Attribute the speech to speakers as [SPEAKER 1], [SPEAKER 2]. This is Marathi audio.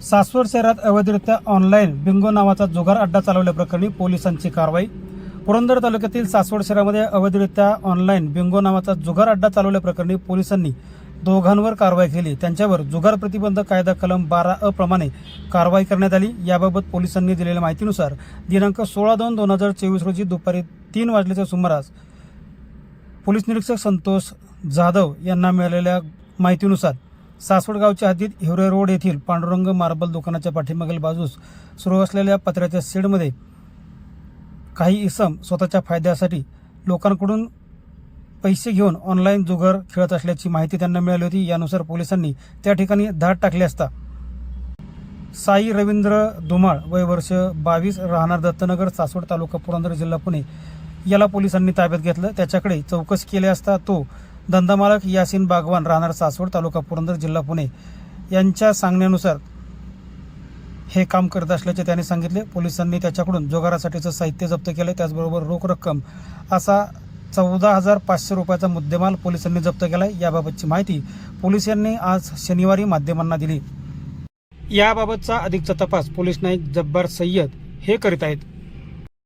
[SPEAKER 1] सासवड शहरात अवैधरित्या ऑनलाईन बिंगो नावाचा जुगार अड्डा चालवल्याप्रकरणी पोलिसांची कारवाई. पुरंदर तालुक्यातील सासवड शहरामध्ये अवैधरित्या ऑनलाईन बिंगो नावाचा जुगार अड्डा चालवल्याप्रकरणी पोलिसांनी दोघांवर कारवाई केली. त्यांच्यावर जुगार प्रतिबंध कायदा कलम बारा अ प्रमाणे कारवाई करण्यात आली. याबाबत पोलिसांनी दिलेल्या माहितीनुसार दिनांक सोळा दोन दोन हजार चोवीस रोजी दुपारी तीन वाजल्याच्या सुमारास पोलीस निरीक्षक संतोष जाधव यांना मिळालेल्या माहितीनुसार सासवड गावच्या हद्दीत हिवरे रोड येथील पांडुरंग मार्बल दुकानाच्या पाठीमागील बाजूस सुरू असलेल्या पत्र्याच्या शेडमध्ये काही इसम स्वतःच्या फायद्यासाठी लोकांकडून पैसे घेऊन ऑनलाईन जुगार खेळत असल्याची माहिती त्यांना मिळाली होती. यानुसार पोलिसांनी त्या ठिकाणी धाड टाकली असता. साई रवींद्र धुमाळ वय वर्ष बावीस राहणार दत्तनगर सासवड तालुका पुरंदर जिल्हा पुणे. याला पोलिसांनी ताब्यात घेतलं. त्याच्याकडे चौकशी केली असता तो धंदामालक यासिन बागवान राहणार सासवड तालुका पुरंदर जिल्हा पुणे यांच्या सांगण्यानुसार हे काम करत असल्याचे त्याने सांगितले. पोलिसांनी त्याच्याकडून जोगारासाठीचं साहित्य जप्त केलं त्याचबरोबर रोख रक्कम असा चौदा हजार पाचशे रुपयाचा मुद्देमाल पोलिसांनी जप्त केलाय. याबाबतची माहिती पोलिसांनी आज शनिवारी माध्यमांना दिली. याबाबतचा अधिकचा तपास पोलीस नाईक जब्बार सय्यद हे करीत आहेत.